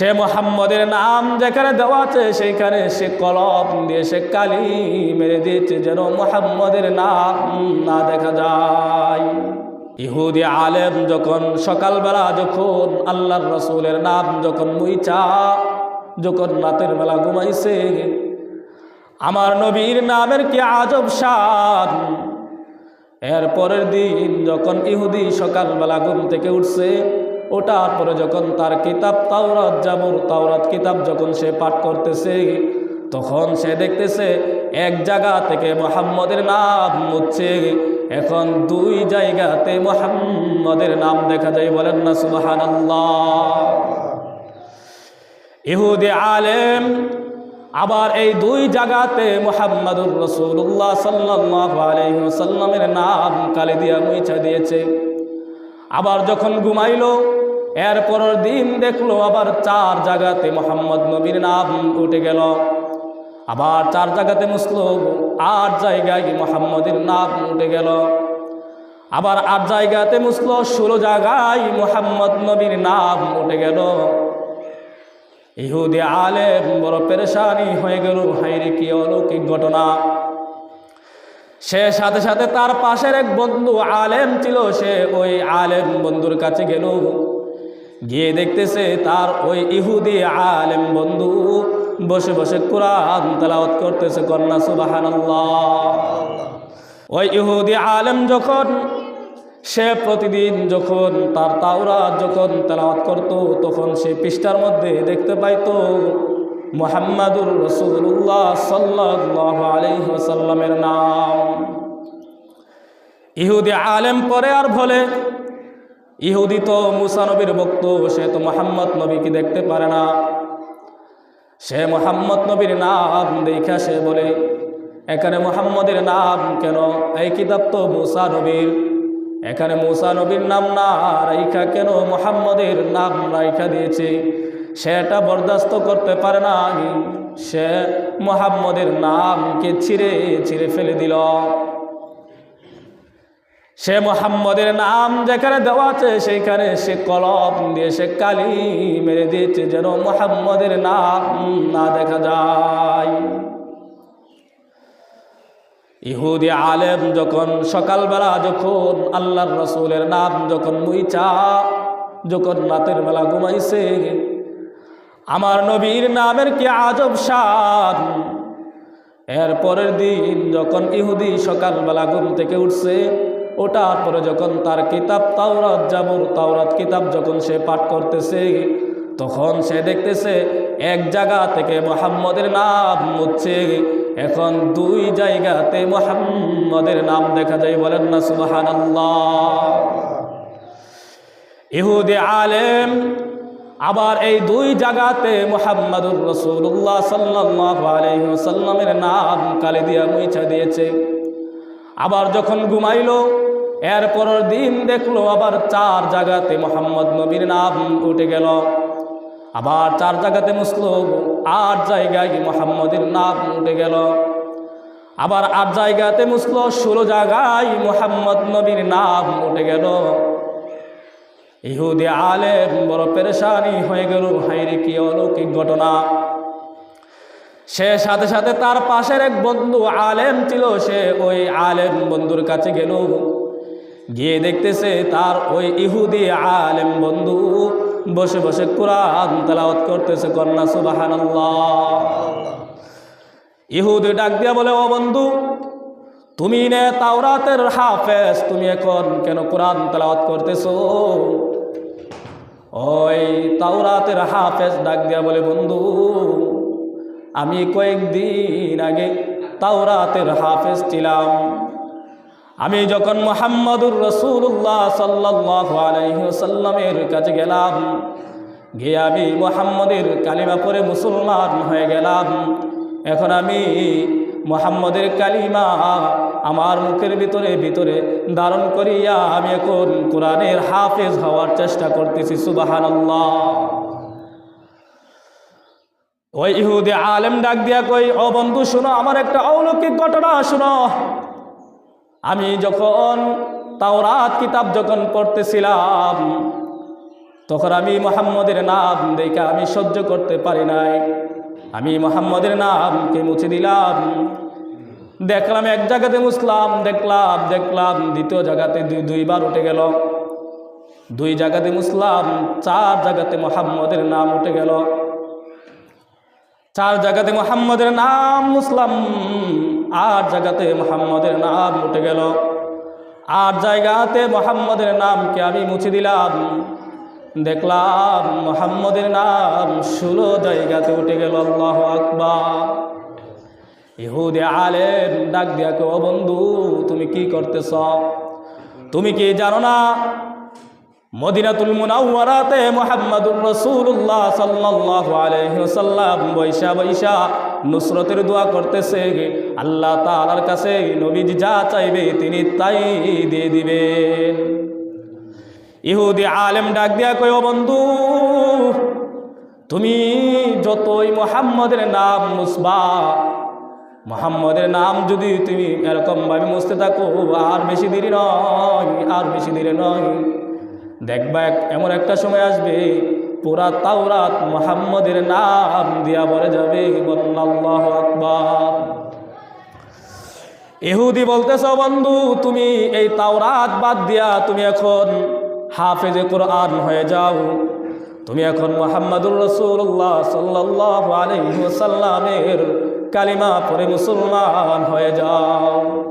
সে মোহাম্মদের নাম যেখানে দেওয়া আছে, সেইখানে সে কলম দিয়ে সে কালি মেরে দিয়েছে যেন মোহাম্মদের নাম না দেখা যায়। ইহুদি আলেম যখন সকালবেলা যখন আল্লাহর রসুলের নাম যখন মুইচা, যখন রাতের বেলা ঘুমাইছে, আমার নবীর নামের কি আজব শান এর পরের দিন যখন ইহুদি সকালবেলা ঘুম থেকে উঠছে ওটার পরে যখন তার কিতাব তাওরাত জাবুর তাওরাত কিতাব যখন সে পাঠ করতেছে, তখন সে দেখতেছে এক জায়গা থেকে মোহাম্মদের নাম হচ্ছে এখন দুই জায়গাতে মোহাম্মদের নাম দেখা যায়, বলেন না সুবাহান ইহুদি আলেম আবার এই দুই জায়গাতে মোহাম্মদুর রসুল্লাহ সাল্লাহ আলহিসাল্লামের নাম কালি দিয়া মুইছা দিয়েছে। আবার যখন ঘুমাইলো এরপরের দিন দেখল আবার চার জায়গাতে মোহাম্মদ নবীর নাম উঠে গেল। আবার চার জায়গাতে মুসলো আট জায়গায় মোহাম্মদের নাম উঠে গেল। আবার আট জায়গাতে মুসলো ষোলো জায়গায় মোহাম্মদ নবীর নাম উঠে গেল। ইহুদি আলেম বড় পেরেশানি হয়ে গেল হাইরে কি অলৌকিক ঘটনা। সে সাথে সাথে তার পাশের এক বন্ধু আলেম ছিল, সে ওই আলেম বন্ধুর কাছে গেল। গিয়ে দেখতেছে তার ওই ইহুদি আলেম বন্ধু বসে বসে কোরআন তালাওয়াত করতেছে, কন্যা সুবাহান ওই ইহুদি আলেম যখন, সে প্রতিদিন যখন তার তাওরা যখন তেলাওয়াত করত, তখন সে পৃষ্ঠার মধ্যে দেখতে পাইত, মোহাম্মদুর রসুল্লাহ সাল্লাহ আলহ্লামের নাম। ইহুদি আলেম পরে আর বলে ইহুদি তো মুসানবীর বক্ত সে তো মোহাম্মদ নবীকে দেখতে পারে না। সে মোহাম্মদ নবীর নাম দেখা সে বলে, এখানে মোহাম্মদের নাম কেন? এই কিতাব তো মুসা নবীর। এখানে মুসা নবীর নাম না রাইখা কেন? মোহাম্মদের নাম রাইখা দিয়েছে। সেটা বরদাস্ত করতে পারে না। সে মোহাম্মদের নামকে ছিঁড়ে ছিঁড়ে ফেলে দিল। সে মোহাম্মদের নাম যেখানে দেওয়া আছে, সেইখানে সে কলম দিয়ে সে কালি মেরে দিয়েছে যেন মোহাম্মদের নাম না দেখা যায়। ইহুদি আলেম যখন সকালবেলা, যখন আল্লাহর রসুলের নাম যখন মুইচা, যখন রাতের বেলা ঘুমাইছে, আমার নবীর নামের কি আজব শান এর পরের দিন যখন ইহুদি সকালবেলা ঘুম থেকে উঠছে ওটার পরে যখন তার কিতাব তাওরাত, জাবুর তাওরাত কিতাব যখন সে পাঠ করতেছে, তখন সে দেখতেছে এক জায়গা থেকে মোহাম্মদের নাম হচ্ছে এখন দুই জায়গাতে মোহাম্মদের নাম দেখা যায়, বলেন না সুবাহান ইহুদি আলেম আবার এই দুই জায়গাতে মোহাম্মদুর রসুল্লাহ সাল্লাহ নাম কালি দিয়া মুইছা দিয়েছে। আবার যখন ঘুমাইলো এরপরের দিন দেখল আবার চার জায়গাতে মোহাম্মদ নবীর নাম উঠে গেল। আবার চার জায়গাতে মুসলো আট জায়গায় মোহাম্মদের নাম উঠে গেল। আবার আট জায়গাতে মুসলো ষোলো জায়গায় মোহাম্মদ নবীর নাম উঠে গেল। ইহুদি আলেম বড় পেরেশানি হয়ে গেল। হাইরে কি অলৌকিক ঘটনা। সে সাথে সাথে তার পাশের এক বন্ধু আলেম ছিল। সে ওই আলেম বন্ধুর কাছে গেল। গিয়ে দেখতেছে তার ওই ইহুদি আলেম বন্ধু বসে বসে কোরআন তালাওয়াত করতেছে, কন্যা সুবাহান ইহুদি ডাক দিয়া বলে, ও বন্ধু, তুমি নে তাওরাতের হাফেজ, তুমি এখন কেন কোরআন তালাওয়াত করতেছো? ওই তাওরাতের হাফেজ ডাক দিয়া বলে, বন্ধু, আমি কয়েকদিন আগে তাওরাতের হাফেজ ছিলাম। আমি যখন মোহাম্মদুর রসুল্লাহ সাল্লাহ আলাইসাল্লামের কাছে গেলাম, গিয়ে আমি মোহাম্মদের কালিমা পরে মুসলমান হয়ে গেলাম। এখন আমি মোহাম্মদের কালিমা আমার মুখের ভিতরে ভিতরে ধারণ করিয়া আমি এখন কোরআনের হাফেজ হওয়ার চেষ্টা করতেছি সুবাহান ওই ইহুদি আলেম ডাক দিয়া কই ও বন্ধু, শোনো, আমার একটা অলৌকিক ঘটনা, শোনো। আমি যখন তাওরাত কিতাব যখন পড়তেছিলাম, তখন আমি মোহাম্মদের নাম দেখে আমি সহ্য করতে পারি নাই। আমি মোহাম্মদের নামকে মুছে দিলাম। দেখলাম এক জায়গাতে মুসলাম, দেখলাম দেখলাম, দ্বিতীয় জায়গাতে দুই, দুইবার উঠে গেল। দুই জায়গাতে মুসলাম, চার জায়গাতে মোহাম্মদের নাম উঠে গেল। চার জায়গাতে মোহাম্মদের নাম মুসলাম। আট জায়গাতে মোহাম্মদের নাম উঠে গেল। আট জায়গাতে মোহাম্মদের নামকে আমি মুছে দিলাম। দেখলাম মোহাম্মদের নাম ষোলো জায়গাতে উঠে গেল, আল্লাহ আকবার। ইহুদে আলেম ডাক দিয়া কেউ বন্ধু, তুমি কি করতেছ? তুমি কি জানো না? মদিনাতুল মুনাওয়ারাতে মুহাম্মাদুর রাসূলুল্লাহ সাল্লাল্লাহু আলাইহি ওয়াসাল্লাম বৈশা বৈশা নুসরতের দোয়া করতেছে আল্লাহ তাআলার কাছে নবীজি যা চাইবে তিনি তাই দিয়ে দিবেন ইহুদি আলেম ডাক দিয়া কয় "ও বন্ধু, তুমি যতই মোহাম্মদের নাম মুসবা, মোহাম্মদের নাম যদি তুমি এরকমভাবে মুছতে থাকো, আর বেশি দেরি নয়, আর বেশি দেরি নয়। দেখবা এমন একটা সময় আসবে পুরা তাওরাত মোহাম্মদের নাম দিয়া বলে যাবে আল্লাহ আকবার। এহুদি বলতেছ, বন্ধু, তুমি এই তাওরাত বাদ দিয়া তুমি এখন হাফেজে কোরআন হয়ে যাও। তুমি এখন মোহাম্মদুর রসুল্লাহ সাল্লাহ আলহিসাল্লামের কালিমা পরে মুসলমান হয়ে যাও।